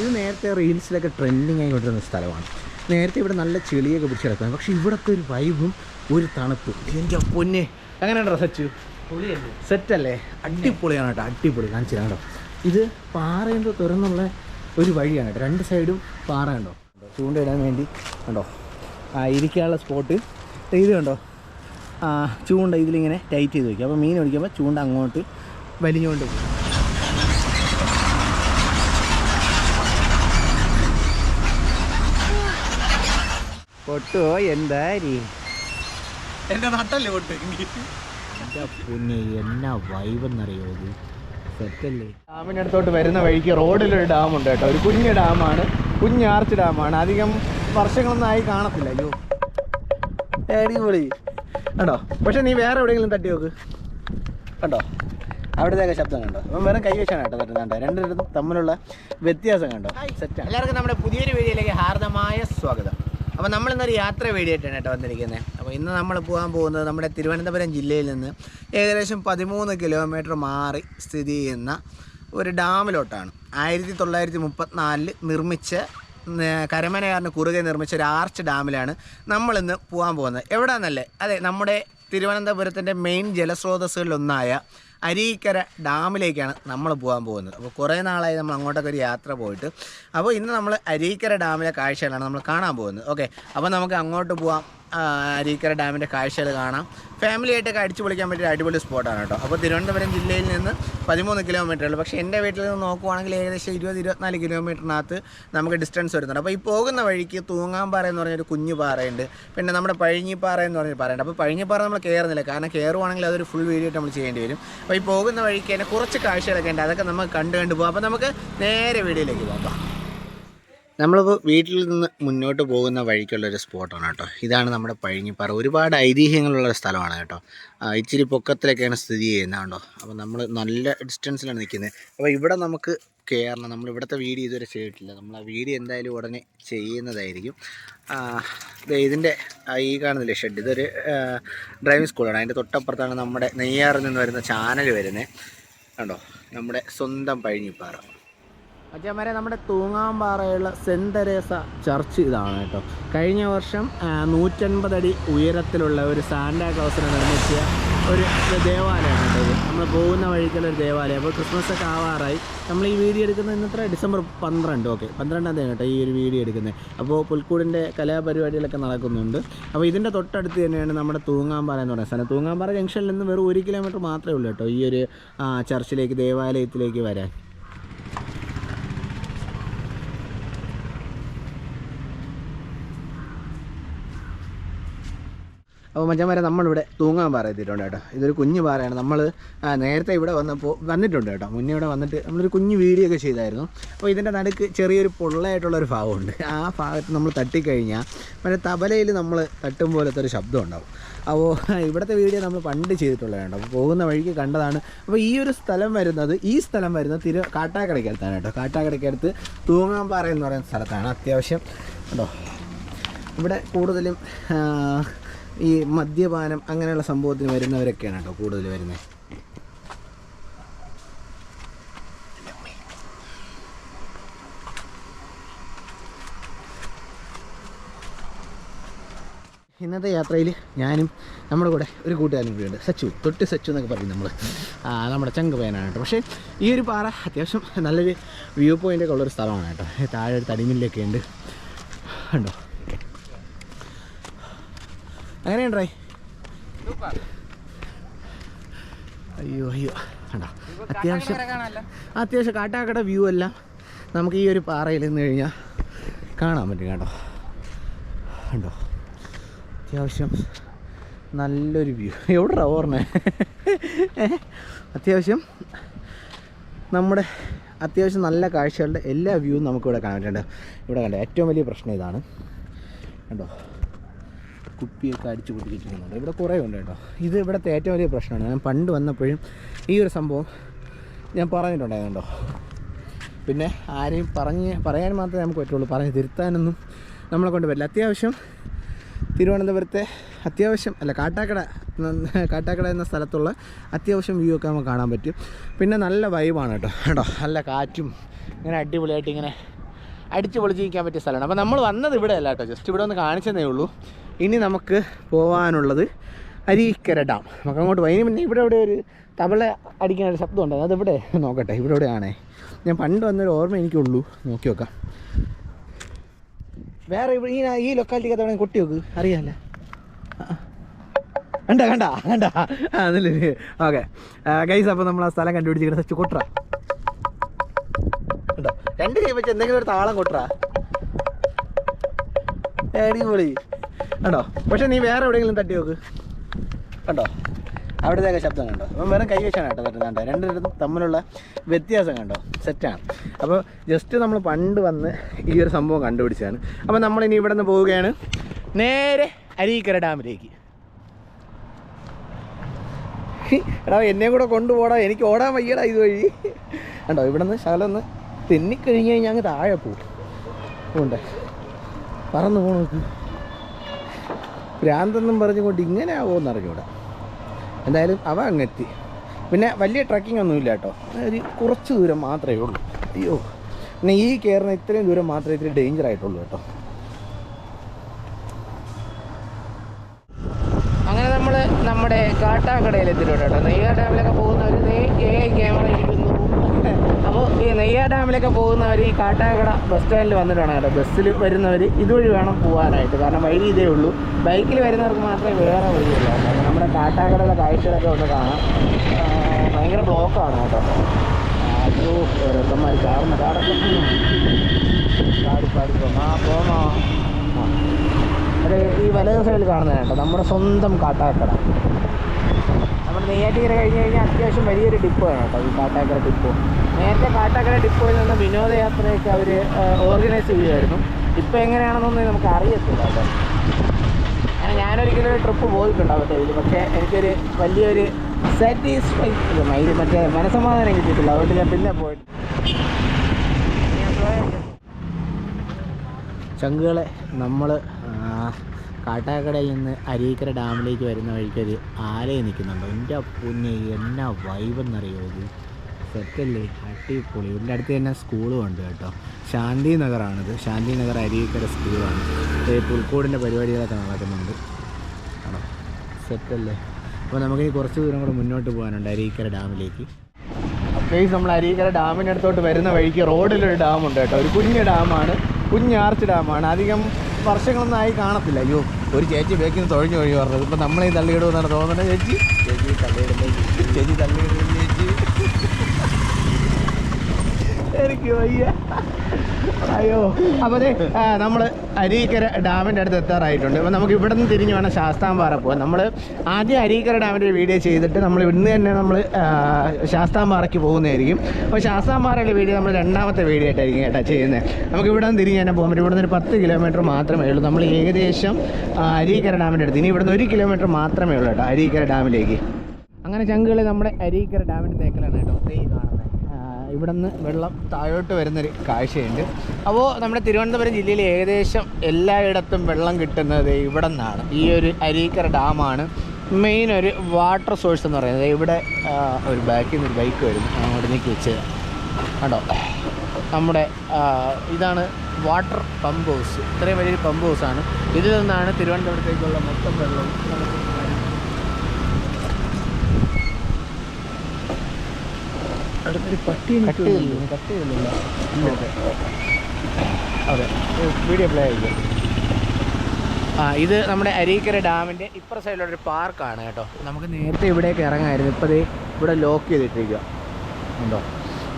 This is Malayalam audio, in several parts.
ഇത് നേരത്തെ റീൽസിലൊക്കെ ട്രെൻഡിങ് ആയിക്കൊണ്ടിരുന്ന സ്ഥലമാണ്. നേരത്തെ ഇവിടെ നല്ല ചെളിയൊക്കെ പിടിച്ച് കിടക്കുന്നത് പക്ഷേ ഇവിടുത്തെ ഒരു വൈബും ഒരു തണുപ്പും. എന്റെ പൊന്നെ എങ്ങനെയാണോ സച്ചു സെറ്റ് അല്ലേ അടിപൊളിയാണ് കേട്ടോ അടിപൊളി. കാണിച്ചു കേട്ടോ. ഇത് പാറയുണ്ടോ തുറന്നുള്ള ഒരു വഴിയാണ് കേട്ടോ. രണ്ട് സൈഡും പാറ കണ്ടോ? ചൂണ്ടയിടാൻ വേണ്ടി കണ്ടോ? ആ ഇരിക്കാനുള്ള സ്പോട്ട് ഇത് കണ്ടോ? ആ ചൂണ്ട ഇതിലിങ്ങനെ ടൈറ്റ് ചെയ്ത് വയ്ക്കും അപ്പോൾ മീൻ പിടിക്കുമ്പോൾ ചൂണ്ട അങ്ങോട്ട് വലിഞ്ഞുകൊണ്ട് പോകും. പൊട്ടോ എന്താരി? എന്റെ നട്ടല്ലേ പൊട്ട്? പിന്നെ എന്നാ വൈബെന്നറിയോ ഇത്? സെറ്റല്ലേ? ഡാമിനടുത്തോട്ട് അടുത്തോട്ട് വരുന്ന വഴിക്ക് റോഡിലൊരു ഡാമുണ്ട് കേട്ടോ. ഒരു കുഞ്ഞ് ഡാമാണ്. കുഞ്ഞ് ആർച്ച് ഡാമാണ്. അധികം വർഷങ്ങളൊന്നും ആയി കാണത്തില്ല. അയ്യോ. അടിപൊളി. കണ്ടോ? പക്ഷെ നീ വേറെ എവിടെയെങ്കിലും തട്ടി നോക്ക്. കണ്ടോ? അവിടത്തേക്ക് ശബ്ദം കണ്ടോ? അപ്പം വേറെ കൈ വെച്ചാണ് കേട്ടോ തട്ടുന്നുണ്ട് രണ്ടിടത്തും തമ്മിലുള്ള വ്യത്യാസം കണ്ടോ? സെറ്റാണ് എല്ലാവർക്കും നമ്മുടെ പുതിയൊരു വീഡിയോയിലേക്ക് ഹാർദമായ സ്വാഗതം. അപ്പോൾ നമ്മൾ ഇന്നൊരു യാത്ര വേണ്ടിയിട്ടാണ് കേട്ടോ വന്നിരിക്കുന്നത് അപ്പോൾ ഇന്ന് നമ്മൾ പോകാൻ പോകുന്നത് നമ്മുടെ തിരുവനന്തപുരം ജില്ലയിൽ നിന്ന് ഏകദേശം പതിമൂന്ന് കിലോമീറ്റർ മാറി സ്ഥിതി ചെയ്യുന്ന ഒരു ഡാമിലോട്ടാണ്. ആയിരത്തി തൊള്ളായിരത്തി മുപ്പത്തിനാലിൽ നിർമ്മിച്ച കരമനയാറിന് കുറുകെ നിർമ്മിച്ച ഒരു ആർച്ച് ഡാമിലാണ് നമ്മളിന്ന് പോകാൻ പോകുന്നത്. എവിടെയാണെന്നല്ലേ അതെ നമ്മുടെ തിരുവനന്തപുരത്തിന്റെ മെയിൻ ജലസ്രോതസ്സുകളിലൊന്നായ അരീക്കര ഡാമിലേക്കാണ് നമ്മൾ പോകാൻ പോകുന്നത്. അപ്പോൾ കുറേ നാളായി നമ്മൾ അങ്ങോട്ടൊക്കെ ഒരു യാത്ര പോയിട്ട്. അപ്പോൾ ഇന്ന് നമ്മൾ അരീക്കര ഡാമിലെ കാഴ്ചകളാണ് നമ്മൾ കാണാൻ പോകുന്നത്. ഓക്കെ. അപ്പോൾ നമുക്ക് അങ്ങോട്ട് ആ, അരീക്കര ഡാമിന്റെ കാഴ്ചകൾ കാണാം. ഫാമിലി ആയിട്ടൊക്കെ അടിച്ചു പൊളിക്കാൻ പറ്റിയ അടിപൊളി സ്പോട്ടാണ് കേട്ടോ. അപ്പോൾ തിരുവനന്തപുരം ജില്ലയിൽ നിന്ന് പതിമൂന്ന് കിലോമീറ്റർ ഉള്ളൂ. പക്ഷേ എന്റെ വീട്ടിൽ നിന്ന് നോക്കുവാണെങ്കിൽ ഏകദേശം ഇരുപത് ഇരുപത്തിനാല് കിലോമീറ്ററിനകത്ത് നമുക്ക് ഡിസ്റ്റൻസ് വരുന്നുണ്ട്. അപ്പോൾ ഈ പോകുന്ന വഴിക്ക് തൂങ്ങാമ്പാറ എന്ന് പറഞ്ഞൊരു കുഞ്ഞു പാറയുണ്ട്. പിന്നെ നമ്മുടെ പഴിഞ്ഞിപ്പാറ എന്ന് പറഞ്ഞൊരു പാറയുണ്ട്. അപ്പോൾ പഴിഞ്ഞിപ്പാറ നമ്മൾ കയറുന്നില്ല. കാരണം കയറുവാണെങ്കിൽ അതൊരു ഫുൾ വീഡിയോ ആയിട്ട് നമ്മൾ ചെയ്യേണ്ടി വരും. അപ്പോൾ ഈ പോകുന്ന വഴിക്ക് തന്നെ കുറച്ച് കാഴ്ചകളൊക്കെ ഉണ്ട്. അതൊക്കെ നമുക്ക് കണ്ടു കണ്ടു പോകാം അപ്പോൾ നമുക്ക് നേരെ വീഡിയോയിലേക്ക് പോകാം. നമ്മളിപ്പോൾ വീട്ടിൽ നിന്ന് മുന്നോട്ട് പോകുന്ന വഴിക്കുള്ളൊരു സ്പോട്ടാണ് കേട്ടോ. ഇതാണ് നമ്മുടെ പഴിഞ്ഞിപ്പാറ. ഒരുപാട് ഐതിഹ്യങ്ങളുള്ള സ്ഥലമാണ് കേട്ടോ. ഇച്ചിരി പൊക്കത്തിലൊക്കെയാണ് സ്ഥിതി ചെയ്യുന്നത് കേട്ടോ. അപ്പോൾ നമ്മൾ നല്ല ഡിസ്റ്റൻസിലാണ് നിൽക്കുന്നത്. അപ്പോൾ ഇവിടെ നമുക്ക് കയറണം നമ്മൾ ഇവിടുത്തെ വീഡിയോ ഇതുവരെ ചെയ്തിട്ടില്ല. നമ്മൾ ആ വീഡിയോ എന്തായാലും ഉടനെ ചെയ്യുന്നതായിരിക്കും. ഇതിന്റെ ഈ കാണുന്നില്ലേ ഷെഡ് ഇതൊരു ഡ്രൈവിംഗ് സ്കൂളാണ് അതിന്റെ തൊട്ടപ്പുറത്താണ് നമ്മുടെ നെയ്യാറിൽ നിന്ന് വരുന്ന ചാനൽ വരുന്നത്. കണ്ടോ? നമ്മുടെ സ്വന്തം പഴിഞ്ഞിപ്പാറ. അച്ഛന്മാരെ നമ്മുടെ തൂങ്ങാമ്പാറയുള്ള സെന്റ് തെരേസ ചർച്ച് ഇതാണ് കേട്ടോ. കഴിഞ്ഞ വർഷം നൂറ്റൻപത് അടി ഉയരത്തിലുള്ള ഒരു സാന്റാ ക്ലോസിനെ നിർമ്മിച്ച ഒരു ദേവാലയമാണ് കേട്ടോ നമ്മൾ പോകുന്ന വഴിക്കുള്ള ഒരു ദേവാലയം. അപ്പോൾ ക്രിസ്മസ് ഒക്കെ ആവാറായി. നമ്മൾ ഈ വീഡിയോ എടുക്കുന്നത് ഇന്നത്ര ഡിസംബർ പന്ത്രണ്ട്. ഓക്കെ. പന്ത്രണ്ടാം തീയതി കേട്ടോ ഈ ഒരു വീഡിയോ എടുക്കുന്നത്. അപ്പോൾ പുൽക്കൂടിന്റെ കലാപരിപാടികളൊക്കെ നടക്കുന്നുണ്ട്. അപ്പോൾ ഇതിന്റെ തൊട്ടടുത്ത് തന്നെയാണ് നമ്മുടെ തൂങ്ങാമ്പാറ എന്ന് പറയുന്ന സ്ഥലം. തൂങ്ങാമ്പാറ ജംഗ്ഷനിൽ നിന്ന് വെറും ഒരു കിലോമീറ്റർ മാത്രമേ ഉള്ളൂ കേട്ടോ ഈ ഒരു ചർച്ചിലേക്ക് ദേവാലയത്തിലേക്ക് വരാൻ. അപ്പോൾ മച്ചന്മാരെ നമ്മളിവിടെ തൂങ്ങാൻ പാറ എത്തിയിട്ടുണ്ട് കേട്ടോ. ഇതൊരു കുഞ്ഞു പാറയാണ്. നമ്മൾ നേരത്തെ ഇവിടെ വന്നപ്പോൾ വന്നിട്ടുണ്ട് കേട്ടോ. മുന്നേ ഇവിടെ വന്നിട്ട് നമ്മളൊരു കുഞ്ഞു വീഡിയോ ഒക്കെ ചെയ്തായിരുന്നു. അപ്പോൾ ഇതിന്റെ നടുക്ക് ചെറിയൊരു പൊള്ളയായിട്ടുള്ളൊരു ഭാഗമുണ്ട്. ആ ഭാഗത്ത് നമ്മൾ തട്ടിക്കഴിഞ്ഞാൽ മറ്റേ തബലയിൽ നമ്മൾ തട്ടും പോലത്തെ ഒരു ശബ്ദം ഉണ്ടാവും. അപ്പോൾ ഇവിടുത്തെ വീഡിയോ നമ്മൾ പണ്ട് ചെയ്തിട്ടുള്ളതാണ് അപ്പോൾ പോകുന്ന വഴിക്ക് കണ്ടതാണ്. അപ്പോൾ ഈ ഒരു സ്ഥലം വരുന്നത് ഈ സ്ഥലം വരുന്നത് തിരു കാട്ടാക്കടയ്ക്കടുത്താണ് കേട്ടോ. കാട്ടാക്കടയ്ക്കടുത്ത് തൂങ്ങാമ്പാറ എന്ന് പറയുന്ന സ്ഥലത്താണ് അത്യാവശ്യം. കേട്ടോ ഇവിടെ കൂടുതലും ഈ മദ്യപാനം അങ്ങനെയുള്ള സംഭവത്തിന് വരുന്നവരൊക്കെയാണ് കേട്ടോ കൂടുതൽ വരുന്നത് ഇന്നത്തെ യാത്രയിൽ ഞാനും നമ്മുടെ കൂടെ ഒരു കൂട്ടുകാരനും കൂടിയുണ്ട് സച്ചു തൊട്ട് സച്ചു എന്നൊക്കെ പറയും നമ്മൾ നമ്മുടെ ചങ്ക് പയ്യനാണ് കേട്ടോ. പക്ഷേ ഈ ഒരു പാറ അത്യാവശ്യം നല്ലൊരു വ്യൂ പോയിന്റൊക്കെ ഉള്ളൊരു സ്ഥലമാണ് കേട്ടോ. താഴെ ഒരു തടിമില്ലൊക്കെ ഉണ്ട്. കണ്ടോ? അങ്ങനെയുണ്ടേ അയ്യോ അയ്യോ. കണ്ടോ? അത്യാവശ്യം അത്യാവശ്യം കാട്ടാക്കട വ്യൂ എല്ലാം നമുക്ക് ഈ ഒരു പാറയിൽ നിന്ന് കഴിഞ്ഞാൽ കാണാൻ പറ്റും കേട്ടോ. കണ്ടോ? അത്യാവശ്യം നല്ലൊരു വ്യൂ എവിടെ ഓർണേ അത്യാവശ്യം നമ്മുടെ അത്യാവശ്യം നല്ല കാഴ്ചകളുടെ എല്ലാ വ്യൂവും നമുക്കിവിടെ കാണാൻ പറ്റുന്നുണ്ട്. ഇവിടെ കണ്ടോ? ഏറ്റവും വലിയ പ്രശ്നം ഇതാണ്. കണ്ടോ? കുപ്പിയൊക്കെ അടിച്ച് പൊട്ടിച്ചിരിക്കുന്നുണ്ട് ഇവിടെ കുറേ ഉണ്ട് കേട്ടോ. ഇത് ഇവിടുത്തെ ഏറ്റവും വലിയ പ്രശ്നമാണ്. ഞാൻ പണ്ട് വന്നപ്പോഴും ഈ ഒരു സംഭവം ഞാൻ പറഞ്ഞിട്ടുണ്ടായിരുന്നുണ്ടോ പിന്നെ ആരെയും പറഞ്ഞ് പറയാൻ മാത്രമേ നമുക്ക് പറ്റുള്ളൂ. പറഞ്ഞ് തിരുത്താനൊന്നും നമ്മളെ കൊണ്ട് പറ്റില്ല. അത്യാവശ്യം തിരുവനന്തപുരത്തെ അത്യാവശ്യം അല്ല കാട്ടാക്കട കാട്ടാക്കട എന്ന സ്ഥലത്തുള്ള അത്യാവശ്യം വ്യൂ ഒക്കെ നമുക്ക് കാണാൻ പറ്റും. പിന്നെ നല്ല വൈബാണ് കേട്ടോ. കേട്ടോ നല്ല കാറ്റും ഇങ്ങനെ അടിപൊളിയായിട്ട് ഇങ്ങനെ അടിച്ച് പൊളിച്ചിരിക്കാൻ പറ്റിയ സ്ഥലമാണ്. അപ്പോൾ നമ്മൾ വന്നത് ഇവിടെ അല്ല കേട്ടോ. ജസ്റ്റ് ഇവിടെ ഒന്ന് കാണിച്ചതേ ഉള്ളൂ. ഇനി നമുക്ക് പോകാനുള്ളത് അരീക്കര ഡാം. നമുക്ക് അങ്ങോട്ട് പോയി. പിന്നെ ഇവിടെ ഇവിടെ ഒരു തവള അടിക്കുന്ന ഒരു ശബ്ദമുണ്ട് അത് ഇവിടെ നോക്കട്ടെ ഇവിടെ എവിടെയാണേ ഞാൻ പണ്ട് വന്നൊരു ഓർമ്മ എനിക്കുള്ളൂ. നോക്കി നോക്കാം. വേറെ ഇവിടെ ഈ ഈ ലൊക്കാലിറ്റിക്ക് അത് കൊട്ടി നോക്ക്. അറിയാമല്ലേ കണ്ട കണ്ട കണ്ട. അതിൽ ഓക്കെ. ഗൈസ് അപ്പോൾ നമ്മൾ ആ സ്ഥലം കണ്ടുപിടിച്ചിട്ട് സച്ച് കൊട്ടറ കണ്ടോ? രണ്ട് കൈ വെച്ച് എന്തെങ്കിലും ഒരു താളം കൊട്ടറ അടിപൊളി. കണ്ടോ? പക്ഷെ നീ വേറെ എവിടെയെങ്കിലും തട്ടി നോക്ക്. കണ്ടോ? അവിടത്തെ ശബ്ദം കണ്ടോ? അപ്പം വേറെ കൈ വെച്ചാണ് കേട്ടോ കണ്ടോ? രണ്ടിടത്തും തമ്മിലുള്ള വ്യത്യാസം കണ്ടോ? സെറ്റാണ് അപ്പോൾ ജസ്റ്റ് നമ്മൾ പണ്ട് വന്ന് ഈ ഒരു സംഭവം കണ്ടുപിടിച്ചതാണ്. അപ്പോൾ നമ്മളിനി ഇവിടെ നിന്ന് പോവുകയാണ്. നേരെ അരീക്കര ഡാമിലേക്ക്. എടാ എന്നെ കൂടെ കൊണ്ടുപോടാ. എനിക്ക് ഓടാൻ വയ്യടാ ഇതുവഴി. കണ്ടോ? ഇവിടെ നിന്ന് ശകലം ഒന്ന് തെന്നിക്കഴിഞ്ഞ് കഴിഞ്ഞാൽ അങ്ങ് താഴെ പോകും ഉണ്ട്. പറന്ന് പോണ നോക്ക്. ഭ്രാന്തെന്നും പറഞ്ഞുകൊണ്ട് ഇങ്ങനെ ആവുമെന്ന് അറിഞ്ഞൂടാ എന്തായാലും അവ അങ്ങെത്തി. പിന്നെ വലിയ ട്രക്കിംഗ് ഒന്നുമില്ല കേട്ടോ. ഒരു കുറച്ച് ദൂരം മാത്രമേ ഉള്ളൂ. അയ്യോ. പിന്നെ ഈ കയറുന്ന ഇത്രയും ദൂരം മാത്രമേ ഇത്തിരി ഡേഞ്ചർ ആയിട്ടുള്ളൂ കേട്ടോ. അങ്ങനെ നമ്മൾ നമ്മുടെ കാട്ടാക്കടയിൽ എത്തിയിട്ടുണ്ട് കേട്ടോ. നെയ്യാർ ഡാമിലൊക്കെ പോകുന്നവർ ഏ ക്യാമറ ഇരിക്കുന്നു. അപ്പോൾ ഈ നെയ്യാർ ഡാമിലൊക്കെ പോകുന്നവർ ഈ കാട്ടാക്കട ബസ് സ്റ്റാൻഡിൽ വന്നിട്ടാണ് കേട്ടോ. ബസ്സിൽ വരുന്നവർ ഇതുവഴി വേണം പോകാനായിട്ട് കാരണം വഴി ഇതേ ഉള്ളൂ. ബൈക്കിൽ വരുന്നവർക്ക് മാത്രമേ വേറെ വഴിയുള്ളൂ. അപ്പോൾ നമ്മുടെ കാട്ടാക്കടയിലെ കാഴ്ചകളൊക്കെ ഒന്ന് കാണാം. ഭയങ്കര ബ്ലോക്കാണ് കേട്ടോ. അയ്യോ ഓരോരുത്തന്മാർ ചാർന്ന് കാടൊക്കെ ചാടി ആ പോകാം. ആ അത് ഈ വലത് സൈഡിൽ കാണുന്നത് കേട്ടോ. നമ്മുടെ സ്വന്തം കാട്ടാക്കട. നമ്മുടെ നെയ്യാറ്റിക്കര കഴിഞ്ഞ് കഴിഞ്ഞാൽ അത്യാവശ്യം വലിയൊരു ഡിപ്പോയാണ് കേട്ടോ ഈ കാട്ടാക്കര ഡിപ്പോ. നേരത്തെ കാട്ടാക്കര ഡിപ്പോയിൽ നിന്ന് വിനോദയാത്രയൊക്കെ അവർ ഓർഗനൈസ് ചെയ്യുമായിരുന്നു ഇപ്പോൾ എങ്ങനെയാണെന്നൊന്നും നമുക്ക് അറിയത്തില്ല കേട്ടോ. അങ്ങനെ ഞാനൊരിക്കലും ഒരു ട്രിപ്പ് പോയിട്ടുണ്ട് അവരുടെ ഇതിൽ പക്ഷേ എനിക്കൊരു വലിയൊരു സാറ്റിസ്ഫൈ മൈൻഡ് മറ്റേ മനസ്സമാധാനം കിട്ടിയിട്ടില്ല. അതുകൊണ്ട് ഞാൻ പിന്നെ പോയിട്ട് ചങ്കുകളെ നമ്മൾ കാട്ടാക്കടയിൽ നിന്ന് അരീക്കര ഡാമിലേക്ക് വരുന്ന വഴിക്കൊരു ആലയെ നിൽക്കുന്നുണ്ട്. എന്റെ പുന്നെ എന്നാ വൈബെന്നറിയോ ഇത്? സെറ്റല്ലേ? അടിപൊളി. ഇവിടെ അടുത്ത് തന്നെ സ്കൂളും ഉണ്ട് കേട്ടോ. ശാന്തി നഗറാണിത്. ശാന്തി നഗർ അരിയക്കര സ്കൂളാണ് പുൽക്കൂടിന്റെ പരിപാടികളൊക്കെ നടക്കുന്നുണ്ട്. ആണോ? സെറ്റല്ലേ? അപ്പോൾ നമുക്കിനി കുറച്ച് ദൂരം കൂടെ മുന്നോട്ട് പോകാനുണ്ട് അരിയക്കര ഡാമിലേക്ക്. ഗൈസ് നമ്മൾ അരീക്കര ഡാമിന്റെ അടുത്തോട്ട് വരുന്ന വഴിക്ക് റോഡിലൊരു ഡാമുണ്ട് കേട്ടോ. ഒരു കുഞ്ഞ് ഡാമാണ്. കുഞ്ഞാർച്ച് ഡാമാണ്. അധികം വർഷങ്ങളൊന്നും ആയി കാണത്തില്ല. അയ്യോ ഒരു ചേച്ചി ബേക്കിൽ നിന്ന് തൊഴിഞ്ഞു ഒഴി പറഞ്ഞത് ഇപ്പം നമ്മളീ തള്ളിയിടുമെന്നാണ് തോന്നുന്നത്. ചേച്ചി? ചേച്ചി തള്ളിയിടുന്നത്. ചേച്ചി തള്ളിയിടുന്ന ചേച്ചി അയ്യോ. അപ്പോൾ അതെ നമ്മൾ അരീക്കര ഡാമിന്റെ അടുത്ത് എത്താറായിട്ടുണ്ട്. അപ്പോൾ നമുക്ക് ഇവിടെ നിന്ന് തിരിഞ്ഞ് വേണം ശാസ്താംപാറ പോകാൻ നമ്മൾ ആദ്യം അരീക്കര ഡാമിന്റെ ഒരു വീഡിയോ ചെയ്തിട്ട് നമ്മൾ ഇന്ന് തന്നെ നമ്മൾ ശാസ്താംപാറയ്ക്ക് പോകുന്നതായിരിക്കും. അപ്പോൾ ശാസ്താംപാറയുടെ വീഡിയോ നമ്മൾ രണ്ടാമത്തെ വീഡിയോ ആയിട്ടായിരിക്കും കേട്ടോ ചെയ്യുന്നത്. നമുക്ക് ഇവിടെ നിന്ന് തിരിഞ്ഞ് തന്നെ പോകാൻ പറ്റും. ഇവിടെ നിന്ന് ഒരു പത്ത് കിലോമീറ്റർ മാത്രമേ ഉള്ളൂ. നമ്മൾ ഏകദേശം അരീക്കര ഡാമിന്റെ അടുത്ത്. ഇനി ഇവിടെ നിന്ന് ഒരു കിലോമീറ്റർ മാത്രമേ ഉള്ളൂ കേട്ടോ അരീക്കര ഡാമിലേക്ക്. അങ്ങനെ ചങ്കുകൾ നമ്മുടെ അരീക്കര ഡാമിന്റെ തേക്കലാണ് കേട്ടോ. ഇവിടെ നിന്ന് വെള്ളം താഴോട്ട് വരുന്നൊരു കാഴ്ചയുണ്ട്. അപ്പോൾ നമ്മുടെ തിരുവനന്തപുരം ജില്ലയിൽ ഏകദേശം എല്ലായിടത്തും വെള്ളം കിട്ടുന്നത് ഇവിടെ നിന്നാണ് ഈ ഒരു അരീക്കര ഡാമാണ്. മെയിൻ ഒരു വാട്ടർ സോഴ്സ് എന്ന് പറയുന്നത്. ഇവിടെ ഒരു ബാക്കിൽ നിന്ന് ഒരു ബൈക്ക് വരും അങ്ങോട്ട് നീക്കി വെച്ച് കണ്ടോ? നമ്മുടെ ഇതാണ് വാട്ടർ പമ്പ് ഹൗസ് ഇത്രയും വലിയൊരു പമ്പ് ഹൗസാണ് ഇതിൽ നിന്നാണ് തിരുവനന്തപുരത്തേക്കുള്ള മൊത്തം വെള്ളം നമുക്ക് വരുന്നത്. അടുത്തൊരു വീഡിയോ പ്ലേ ആയിരിക്കും. ആ ഇത് നമ്മുടെ അരീക്കര ഡാമിന്റെ ഇപ്പുറ സൈഡിലുള്ള ഒരു പാർക്കാണ് കേട്ടോ. നമുക്ക് നേരത്തെ ഇവിടേക്ക് ഇറങ്ങായിരുന്നു. ഇത് ഇവിടെ ലോക്ക് ചെയ്തിട്ടിരിക്കുക ഉണ്ടോ?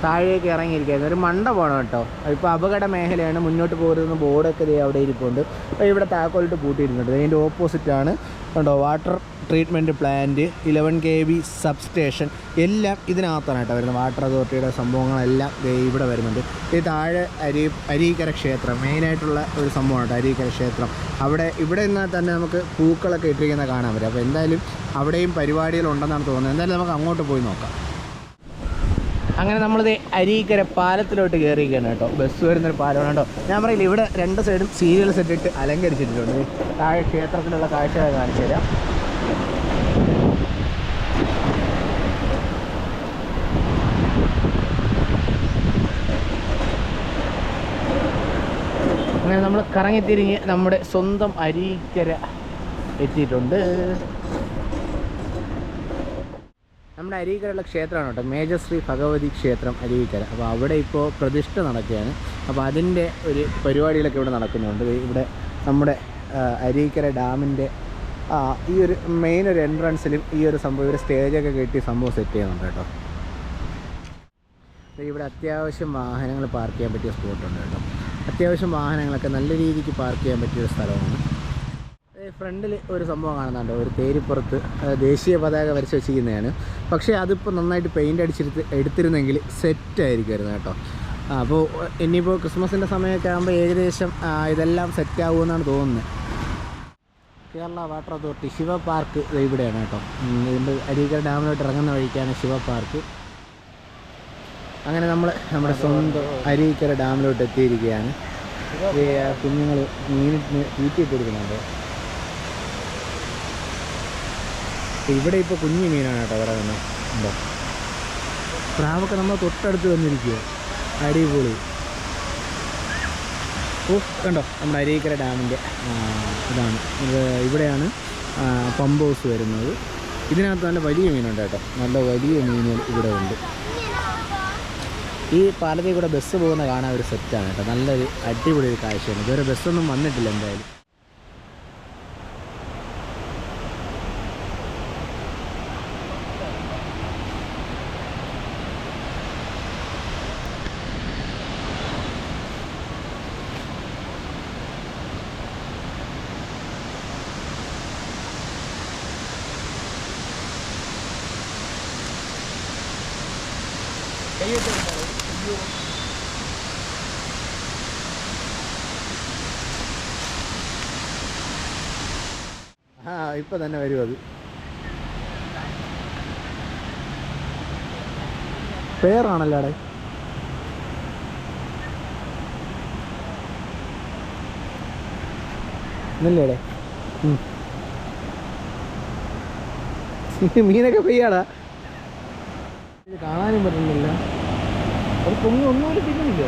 താഴേക്ക് ഇറങ്ങിയിരിക്കുകയായിരുന്നു. ഒരു മണ്ഡപമാണ് കേട്ടോ. ഇപ്പോൾ അപകട മേഖലയാണ്. മുന്നോട്ട് പോകരുതെന്ന് ബോർഡൊക്കെ അവിടെ ഇരിപ്പുണ്ട്. അപ്പോൾ ഇവിടെ താക്കോലിട്ട് പൂട്ടിയിരുന്നുണ്ട് അതിന്റെ ഓപ്പോസിറ്റാണ് കണ്ടോ? Water treatment plant eleven K V substation എല്ലാം ഇതിനകത്താണ് കേട്ടോ വരുന്നത്. വാട്ടർ അതോറിറ്റിയുടെ സംഭവങ്ങളെല്ലാം ഇവിടെ വരുന്നുണ്ട്. ഈ താഴെ അരി അരീക്കര ക്ഷേത്രം മെയിനായിട്ടുള്ള ഒരു സംഭവമാണ് കേട്ടോ അരീക്കര ക്ഷേത്രം അവിടെ ഇവിടെ നിന്നാൽ തന്നെ നമുക്ക് പൂക്കളൊക്കെ ഇട്ടിരിക്കുന്നത് കാണാൻ പറ്റും. അപ്പോൾ എന്തായാലും അവിടെയും പരിപാടികളുണ്ടെന്നാണ് തോന്നുന്നത്. എന്തായാലും നമുക്ക് അങ്ങോട്ട് പോയി നോക്കാം. അങ്ങനെ നമ്മളിത് അരീക്കര പാലത്തിലോട്ട് കയറിയിരിക്കുകയാണ് കേട്ടോ. ബസ് വരുന്നൊരു പാലമാണ് കേട്ടോ. ഞാൻ പറയില്ല ഇവിടെ രണ്ട് സൈഡും സീരിയൽ സെറ്റിട്ട് അലങ്കരിച്ചിട്ടുണ്ട്. താഴെ ക്ഷേത്രത്തിലുള്ള കാഴ്ചകൾ കാണിച്ചു തരാം അങ്ങനെ നമ്മൾ കറങ്ങിത്തിരിഞ്ഞ് നമ്മുടെ സ്വന്തം അരീക്കര എത്തിയിട്ടുണ്ട്. നമ്മുടെ അരീക്കരയുള്ള ക്ഷേത്രമാണ് കേട്ടോ. മേജശ്രീ ഭഗവതി ക്ഷേത്രം അരീക്കര. അപ്പോൾ അവിടെ ഇപ്പോൾ പ്രതിഷ്ഠ നടക്കുകയാണ്. അപ്പോൾ അതിന്റെ ഒരു പരിപാടികളൊക്കെ ഇവിടെ നടക്കുന്നുണ്ട്. ഇവിടെ നമ്മുടെ അരീക്കര ഡാമിന്റെ ഈ ഒരു മെയിൻ ഒരു എൻട്രൻസിലും ഈ ഒരു സംഭവം ഒരു സ്റ്റേജൊക്കെ കെട്ടി സംഭവം സെറ്റ് ചെയ്യുന്നുണ്ട് കേട്ടോ. ഇവിടെ അത്യാവശ്യം വാഹനങ്ങൾ പാർക്ക് ചെയ്യാൻ പറ്റിയ സ്പോട്ടുണ്ട് കേട്ടോ. അത്യാവശ്യം വാഹനങ്ങളൊക്കെ നല്ല രീതിക്ക് പാർക്ക് ചെയ്യാൻ പറ്റിയ ഒരു സ്ഥലമാണ് ഫ്രണ്ടിൽ ഒരു സംഭവം കാണുന്നുണ്ട്. ഒരു തേരിപ്പുറത്ത് ദേശീയ പതാക വരച്ച് വെച്ചിരിക്കുന്നതാണ്. പക്ഷേ അതിപ്പോൾ നന്നായിട്ട് പെയിന്റ് അടിച്ചെടുത്ത് എടുത്തിരുന്നെങ്കിൽ സെറ്റ് ആയിരിക്കുമായിരുന്നു കേട്ടോ. അപ്പോൾ ഇനിയിപ്പോൾ ക്രിസ്മസിന്റെ സമയമൊക്കെ ആകുമ്പോൾ ഏകദേശം ഇതെല്ലാം സെറ്റ് ആകുമെന്നാണ് തോന്നുന്നത്. Kerala water authority Shiva park ഇവിടെയാണ് കേട്ടോ. ഇതിന്റെ അരീക്കര ഡാമിലോട്ട് ഇറങ്ങുന്ന വഴിക്കാണ് ശിവ പാർക്ക്. അങ്ങനെ നമ്മൾ നമ്മുടെ സ്വന്തം അരീക്കര ഡാമിലോട്ട് എത്തിയിരിക്കുകയാണ്. കുഞ്ഞുങ്ങൾ മീനിന് തീറ്റി കൊടുക്കുന്നുണ്ട് ഇവിടെ ഇപ്പോൾ കുഞ്ഞു മീനാണ് കേട്ടോ കിടക്കുന്നത് ഉണ്ടോ? പ്രാവൊക്കെ നമ്മൾ തൊട്ടടുത്ത് വന്നിരിക്കുക അടിപൊളി. ഓ കണ്ടോ? നമ്മുടെ അരീക്കര ഡാമിന്റെ ഇതാണ്. ഇത് ഇവിടെയാണ് പമ്പ് ഹൗസ് വരുന്നത്. ഇതിനകത്ത് നല്ല വലിയ മീനുണ്ട് കേട്ടോ. നല്ല വലിയ മീനുകൾ ഇവിടെ ഉണ്ട്. ഈ പാലത്തിൽ കൂടെ ബസ് പോകുന്ന കാണാൻ ഒരു സെറ്റാണ് കേട്ടോ. നല്ലൊരു അടിപൊളി ഒരു കാഴ്ചയാണ്. ഇതുവരെ ബസ്സൊന്നും വന്നിട്ടില്ല എന്തായാലും. ആ ഇപ്പം തന്നെ വരും അത്. പേരാണല്ലോ അവിടെ. ഇന്നല്ലേ മീനൊക്കെ പെയ്യാടാ. കാണാനും പറ്റുന്നില്ല. ഒരു പൊങ്ങി ഒന്നുപോലും തിന്നുന്നില്ല?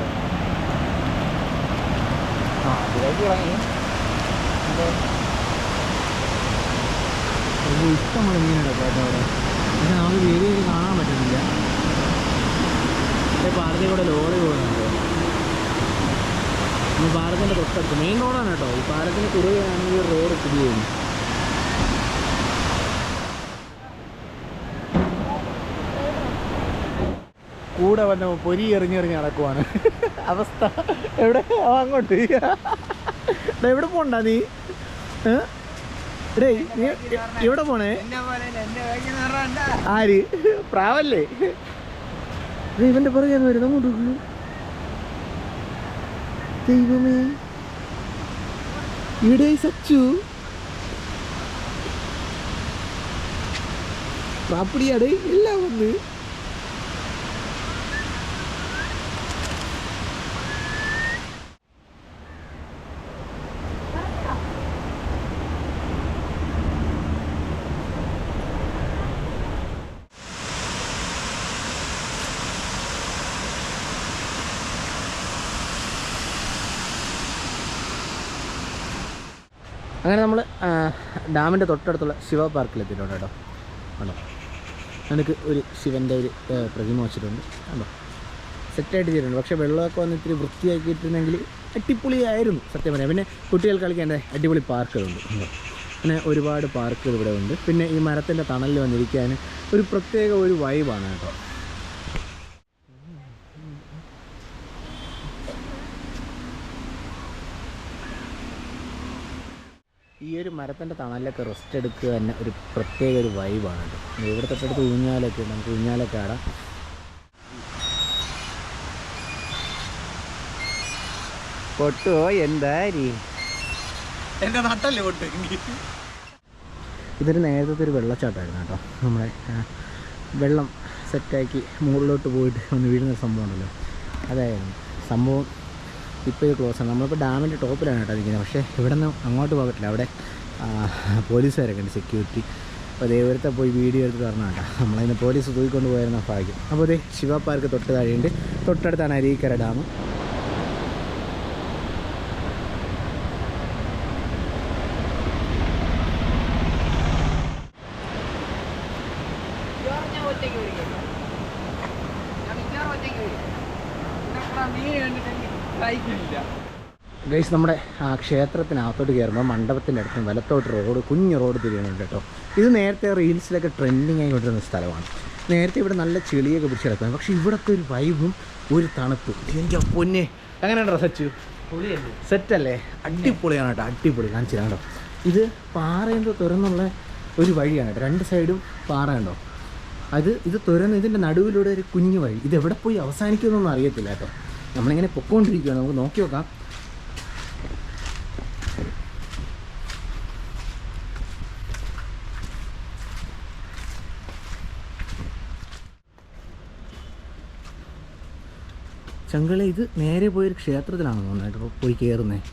ആ അതിലേക്ക് ഇറങ്ങി ഇത് ഇഷ്ടമുള്ള മീനുണ്ട് കേട്ടോ അവിടെ. പക്ഷെ നമുക്ക് വീഡിയോയിൽ കാണാൻ പറ്റുന്നില്ല. പക്ഷേ പാടത്തിൽ കൂടെ ലോറി പോകുന്നുണ്ട്. ഈ പാലത്തിന്റെ തൊട്ടടുത്ത്. മെയിൻ റോഡാണ് കേട്ടോ. ഈ പാലത്തിന് കുറുകയാണെങ്കിൽ റോഡ് സ്ഥിതി ചെയ്യുന്നു. കൂടെ വന്ന പൊരി എറിഞ്ഞെറിഞ്ഞ് നടക്കുവാണ്. അവസ്ഥ എവിടെ? അങ്ങോട്ട്. എവിടെ പോണ്ട നീ? ഏ? ഡേ നീ ഇവിടെ പോണേ? ആര്? പ്രാവല്ലേ? ദൈവന്റെ പുറകെ വരുന്ന അങ്ങോട്ട്. ദൈവമേ. ഇവിടെ സച്ചു. പാപ്പിടിയാടേ എല്ലാം വന്ന്. അങ്ങനെ നമ്മൾ ഡാമിന്റെ തൊട്ടടുത്തുള്ള ശിവ പാർക്കിൽ എത്തിയിട്ടുണ്ട് കേട്ടോ. കണ്ടോ? എനിക്ക് ഒരു ശിവന്റെ ഒരു പ്രതിമ വെച്ചിട്ടുണ്ട്. കണ്ടോ? സെറ്റായിട്ട് ചെയ്തിട്ടുണ്ട്. പക്ഷേ വെള്ളമൊക്കെ വന്ന് ഇത്തിരി വൃത്തിയാക്കിയിട്ടുണ്ടെങ്കിൽ അടിപൊളിയായിരുന്നു സത്യം പറയാം പിന്നെ കുട്ടികൾ കളിക്കേണ്ട അടിപൊളി പാർക്കുകളുണ്ട്. പിന്നെ ഒരുപാട് പാർക്കുകൾ ഇവിടെ ഉണ്ട്. പിന്നെ ഈ മരത്തിന്റെ തണലിൽ വന്നിരിക്കാൻ ഒരു പ്രത്യേക ഒരു വൈബാണ് കേട്ടോ. ഈ ഒരു മരത്തിന്റെ തണലിലൊക്കെ റെസ്റ്റ് എടുക്കുക തന്നെ ഒരു പ്രത്യേക ഒരു വൈബാണ് കേട്ടോ ഇവിടെ തൊട്ടടുത്ത് ഊഞ്ഞാലൊക്കെ ഉണ്ട്. നമുക്ക് ഊഞ്ഞാലൊക്കെ ആടാം. പൊട്ടുവോ എന്താരി എന്റെ നട്ടല്ലേ ഇതൊരു നേരത്തെ ഒരു വെള്ളച്ചാട്ടമായിരുന്നു കേട്ടോ. നമ്മുടെ വെള്ളം സെറ്റാക്കി മുകളിലോട്ട് പോയിട്ട് ഒന്ന് വീഴുന്ന സംഭവം ഉണ്ടല്ലോ. അതായിരുന്നു. സംഭവം ഇപ്പോൾ ഇത് ക്ലോസ് ആണ് നമ്മളിപ്പോൾ ഡാമിന്റെ ടോപ്പിലാണ് കേട്ടോ നിൽക്കുന്നത് പക്ഷേ ഇവിടെ നിന്ന് അങ്ങോട്ട് പോകാൻ പറ്റില്ല. അവിടെ പോലീസുകാരൊക്കെ ഉണ്ട്. സെക്യൂരിറ്റി അപ്പോൾ ദൈവത്തെ പോയി വീഡിയോ എടുത്ത് തരണം കേട്ടോ. നമ്മളതിന് പോലീസ് തൂക്കിക്കൊണ്ട് പോയിരുന്ന ഭാഗ്യം. അപ്പോൾ അതേ ശിവ പാർക്ക് തൊട്ട് താഴെയുണ്ട്. തൊട്ടടുത്താണ് അരീക്കര ഡാം ഗൈസ് നമ്മുടെ ആ ക്ഷേത്രത്തിനകത്തോട്ട് കയറുമ്പോൾ മണ്ഡപത്തിന്റെ അടുത്ത് വലത്തോട്ട് റോഡ് കുഞ്ഞ് റോഡ് തിരിയുന്നുണ്ട് കേട്ടോ. ഇത് നേരത്തെ റീൽസിലൊക്കെ ട്രെൻഡിങ് ആയി ആയിക്കൊണ്ടിരുന്ന സ്ഥലമാണ്. നേരത്തെ ഇവിടെ നല്ല ചെളിയൊക്കെ പിടിച്ച് കിടക്കുന്നത് പക്ഷേ ഇവിടുത്തെ ഒരു വൈബും ഒരു തണുപ്പും. എനിക്ക് പൊന്നെ എങ്ങനെയുണ്ടോ സച്ചു? സെറ്റല്ലേ? അടിപൊളിയാണ് കേട്ടോ അടിപൊളി. കാണിച്ചു കേട്ടോ. ഇത് പാറയെന്തോ തുറന്നുള്ള ഒരു വഴിയാണ് കേട്ടോ. രണ്ട് സൈഡും പാറ കണ്ടോ? അത് ഇത് തുറന്ന് ഇതിന്റെ നടുവിലൂടെ ഒരു കുഞ്ഞു വഴി. ഇത് എവിടെ പോയി അവസാനിക്കുമെന്നൊന്നും അറിയത്തില്ല കേട്ടോ. നമ്മളിങ്ങനെ പൊക്കോണ്ടിരിക്കുകയാണ് നമുക്ക് നോക്കി നോക്കാം. ചങ്കളെ ഇത് നേരെ പോയൊരു ക്ഷേത്രത്തിലാണ് തോന്നുന്നത് പോയി കയറുന്നത്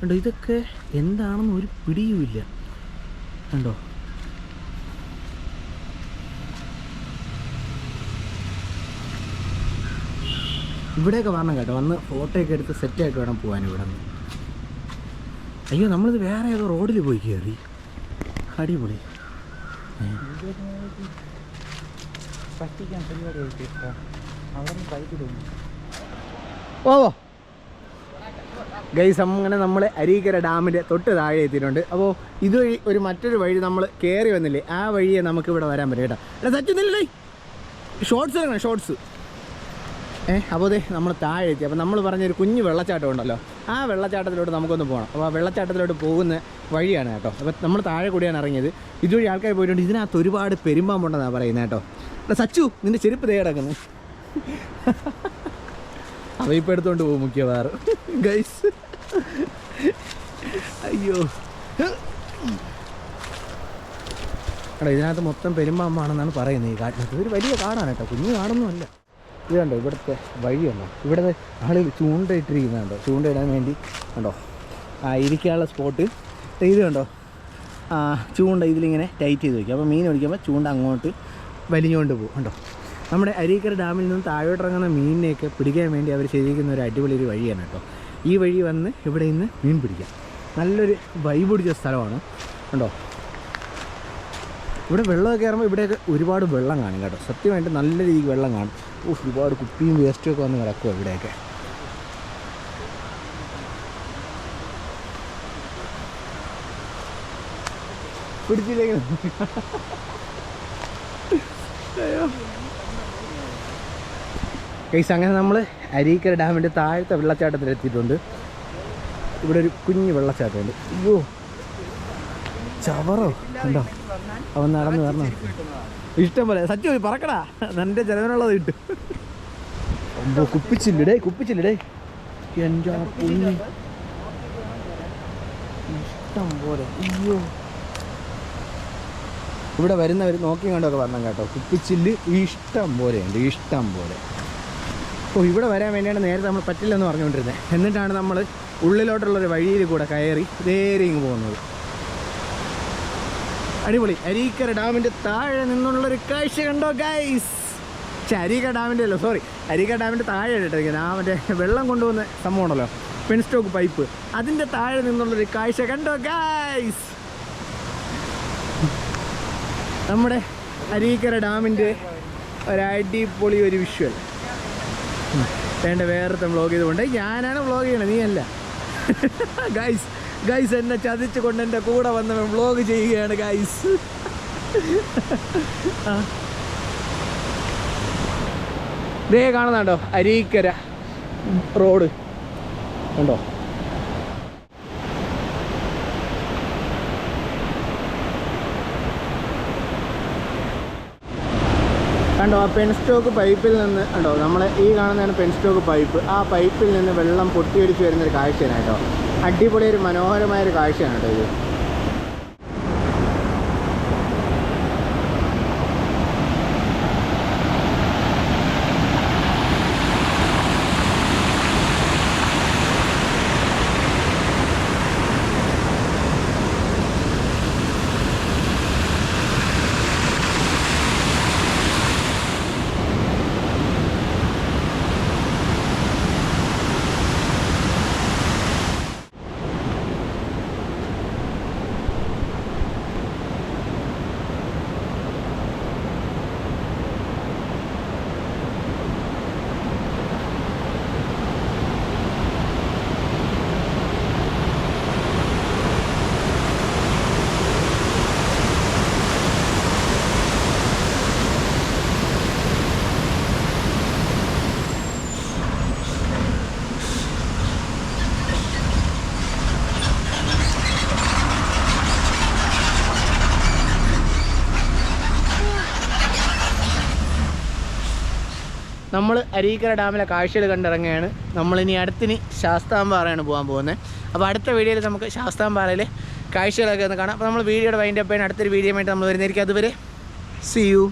കണ്ടോ ഇതൊക്കെ എന്താണെന്ന് ഒരു പിടിയുമില്ല. കണ്ടോ? ഇവിടെയൊക്കെ വരണം കേട്ടോ. വന്ന് ഫോട്ടോയൊക്കെ എടുത്ത് സെറ്റായിട്ട് വേണം പോകാൻ ഇവിടെ നിന്ന്. അയ്യോ നമ്മളിത് വേറെ ഏതോ റോഡിൽ പോയി കയറി അടിപൊളി. പറ്റിക്കാൻ പരിപാടി അവിടെ നിന്ന് പൈപ്പ് തോന്നുന്നു ഓ ഗൈസ് അങ്ങനെ നമ്മൾ അരീക്കര ഡാമിന്റെ തൊട്ട് താഴെ എത്തിയിട്ടുണ്ട്. അപ്പോൾ ഇതുവഴി ഒരു മറ്റൊരു വഴി നമ്മൾ കയറി വന്നില്ലേ ആ വഴിയെ നമുക്ക് ഇവിടെ വരാൻ പറ്റും കേട്ടോ. അല്ല സച്ചിന്നില്ലേ ഷോർട്സ് ഇറങ്ങണം ഷോർട്സ് ഏ അപ്പോൾ അതെ നമ്മൾ താഴെ എത്തി. അപ്പോൾ നമ്മൾ പറഞ്ഞൊരു കുഞ്ഞു വെള്ളച്ചാട്ടം ഉണ്ടല്ലോ ആ വെള്ളച്ചാട്ടത്തിലോട്ട് നമുക്കൊന്ന് പോകണം അപ്പോൾ ആ വെള്ളച്ചാട്ടത്തിലോട്ട് പോകുന്ന വഴിയാണ് കേട്ടോ. അപ്പോൾ നമ്മൾ താഴെ കൂടിയാണ് ഇറങ്ങിയത്. ഇതുവഴി ആൾക്കാർ പോയിട്ടുണ്ട്. ഇതിനകത്ത് ഒരുപാട് പെരുമ്പാമ്പുണ്ടെന്നാണ് പറയുന്നത് കേട്ടോ. സച്ചു നിന്റെ ചെരുപ്പ് തേ കിടക്കുന്നു. അവ ഇപ്പം എടുത്തോണ്ട് പോകും മിക്കവാറും. ഗൈസ് അയ്യോ. എടാ ഇതിനകത്ത് മൊത്തം പെരുമ്പാമ്പാണെന്നാണ് പറയുന്നത് ഈ കാട്ടിനകത്ത്. ഇതൊരു വലിയ കാടാണ് കേട്ടോ. കുഞ്ഞു കാടൊന്നുമല്ല. ഇത് കണ്ടോ ഇവിടുത്തെ വഴിയുണ്ടോ ഇവിടെ ആളുകൾ ചൂണ്ടയിട്ടിരിക്കുന്നുണ്ടോ. ചൂണ്ടയിടാൻ വേണ്ടി കണ്ടോ? ആ ഇരിക്കാനുള്ള സ്പോട്ട് ഇത് കണ്ടോ? ചൂണ്ട ഇതിലിങ്ങനെ ടൈറ്റ് ചെയ്ത് വയ്ക്കും അപ്പോൾ മീൻ പിടിക്കുമ്പോൾ ചൂണ്ട അങ്ങോട്ട് വലിഞ്ഞുകൊണ്ട് പോകും. കണ്ടോ? നമ്മുടെ അരീക്കര ഡാമിൽ നിന്ന് താഴോട്ടിറങ്ങുന്ന മീനിനെയൊക്കെ പിടിക്കാൻ വേണ്ടി അവർ ചെയ്തിരിക്കുന്ന ഒരു അടിപൊളി ഒരു വഴിയാണ് കേട്ടോ. ഈ വഴി വന്ന് ഇവിടെ നിന്ന് മീൻ പിടിക്കാം. നല്ലൊരു വൈബ് പിടിച്ച സ്ഥലമാണ്. കണ്ടോ? ഇവിടെ വെള്ളമൊക്കെ ഇറങ്ങുമ്പോൾ ഇവിടെയൊക്കെ ഒരുപാട് വെള്ളം കാണും കേട്ടോ. സത്യമായിട്ട് നല്ല രീതിക്ക് വെള്ളം കാണും. ഒരുപാട് കുപ്പിയും വേസ്റ്റും ഒക്കെ വന്ന് കിടക്കുക ഇവിടെയൊക്കെ. പിടിച്ചില്ലെങ്കിൽ കൈസ് അങ്ങനെ നമ്മൾ അരീക്കര ഡാമിന്റെ താഴത്തെ വെള്ളച്ചാട്ടത്തിൽ എത്തിയിട്ടുണ്ട്. ഇവിടെ ഒരു കുഞ്ഞ് വെള്ളച്ചാട്ടമുണ്ട്. അയ്യോ. ചവറോ? ഉണ്ടോ അവൻ നടന്ന് വരണം ഇഷ്ടം പോലെ. സത്യം പറക്കടാ. നിന്റെ ചെലവിനുള്ളത് കിട്ടും. അമ്പോ കുപ്പിച്ചില്ലടേ കുപ്പിച്ചില്ലടേ എന്റെ പുണ്ണി ഇഷ്ടം പോലെ. അയ്യോ. ഇവിടെ വരുന്നവർ നോക്കി കണ്ടൊക്കെ വരണം കേട്ടോ. കുപ്പിച്ചില്ല് ഇഷ്ടം പോലെ ഉണ്ട് ഇഷ്ടം പോലെ. ഓ ഇവിടെ വരാൻ വേണ്ടിയാണ് നേരത്തെ നമ്മൾ പറ്റില്ലെന്ന് പറഞ്ഞുകൊണ്ടിരുന്നത് എന്നിട്ടാണ് നമ്മൾ ഉള്ളിലോട്ടുള്ളൊരു വഴിയിൽ കൂടെ കയറി നേരെ ഇങ്ങ് പോകുന്നത്. അടിപൊളി. അരീക്കര ഡാമിന്റെ താഴെ നിന്നുള്ളൊരു കാഴ്ച കണ്ടോ ഗൈസ് പക്ഷേ അരീക്ക ഡാമിന്റെ അല്ലോ സോറി അരീക്ക ഡാമിന്റെ താഴെ ഇട്ടിരിക്കുന്നത് ആ മറ്റേ വെള്ളം കൊണ്ടുവന്ന സംഭവം ഉണ്ടല്ലോ പെൻസ്റ്റോക്ക് പൈപ്പ് അതിന്റെ താഴെ നിന്നുള്ളൊരു കാഴ്ച കണ്ടോ ഗൈസ് നമ്മുടെ അരീക്കര ഡാമിന്റെ അടിപൊളി ഒരു വിഷ്വൽ വേണ്ട വേറത്തെ വ്ളോഗ് ചെയ്തുകൊണ്ട്. ഞാനാണ് വ്ളോഗ് ചെയ്യണത് നീ അല്ല ഗൈസ് ഗൈസ് എന്നെ ചതിച്ചു കൊണ്ട് എന്റെ കൂടെ വന്നവൻ വ്ളോഗ് ചെയ്യുകയാണ് ഗൈസ് ദേ കാണുന്നുണ്ടോ? അരീക്കര റോഡ് കണ്ടോ? കണ്ടോ ആ പെൻ സ്റ്റോക്ക് പൈപ്പിൽ നിന്ന് കണ്ടോ നമ്മളെ ഈ കാണുന്നതാണ് പെൻ സ്റ്റോക്ക് പൈപ്പ് ആ പൈപ്പിൽ നിന്ന് വെള്ളം പൊട്ടിയടിച്ച് വരുന്നൊരു കാഴ്ചയാണ് കേട്ടോ. അടിപൊളി ഒരു മനോഹരമായ ഒരു കാഴ്ചയാണ് കേട്ടോ ഇത്. നമ്മൾ അരീക്കര ഡാമിലെ കാഴ്ചകൾ കണ്ടിറങ്ങുകയാണ്. നമ്മളിനി അടുത്തിനി ശാസ്താംപാറയാണ് പോകാൻ പോകുന്നത്. അപ്പോൾ അടുത്ത വീഡിയോയിൽ നമുക്ക് ശാസ്താംപാറയിലെ കാഴ്ചകളൊക്കെ ഒന്ന് കാണാം. അപ്പോൾ നമ്മൾ വീഡിയോയുടെ വൈൻഡപ്പ് ചെയ്യാൻ അടുത്തൊരു വീഡിയോ ആയിട്ട് നമ്മൾ വരുന്നതായിരിക്കും. അതുവരെ സി യു